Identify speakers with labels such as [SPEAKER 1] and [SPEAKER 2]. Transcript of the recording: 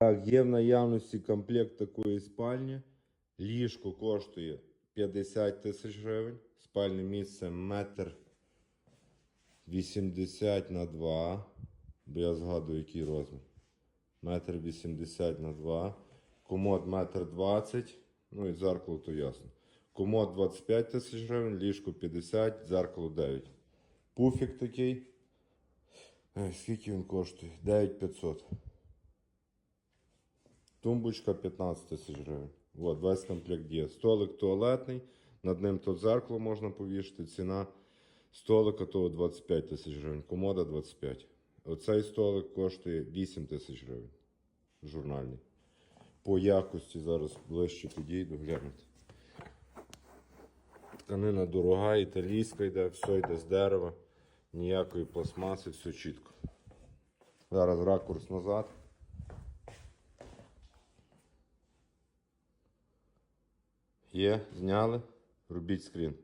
[SPEAKER 1] Так, є в наявності комплект такої спальні. Ліжко коштує 50 тисяч гривень. Спальне місце метр 80 на 2. Бо я згадую, який розмір. Метр 80 на 2. Комод метр 20. Ну і дзеркало, то ясно. Комод 25 тисяч гривень, ліжко 50, дзеркало 9. Пуфік такий. Скільки він коштує? 9500. Тумбочка 15 тисяч гривень. От, весь комплект є. Столик туалетний, над ним то дзеркало можна повішати. Ціна столика того 25 тисяч гривень, комода 25. Оцей столик коштує 8 тисяч гривень. Журнальний. По якості зараз ближче підійду, глянути. Тканина дорога, італійська йде, все йде з дерева, ніякої пластмаси, все чітко. Зараз ракурс назад. Є, зняли. Робіть скрін.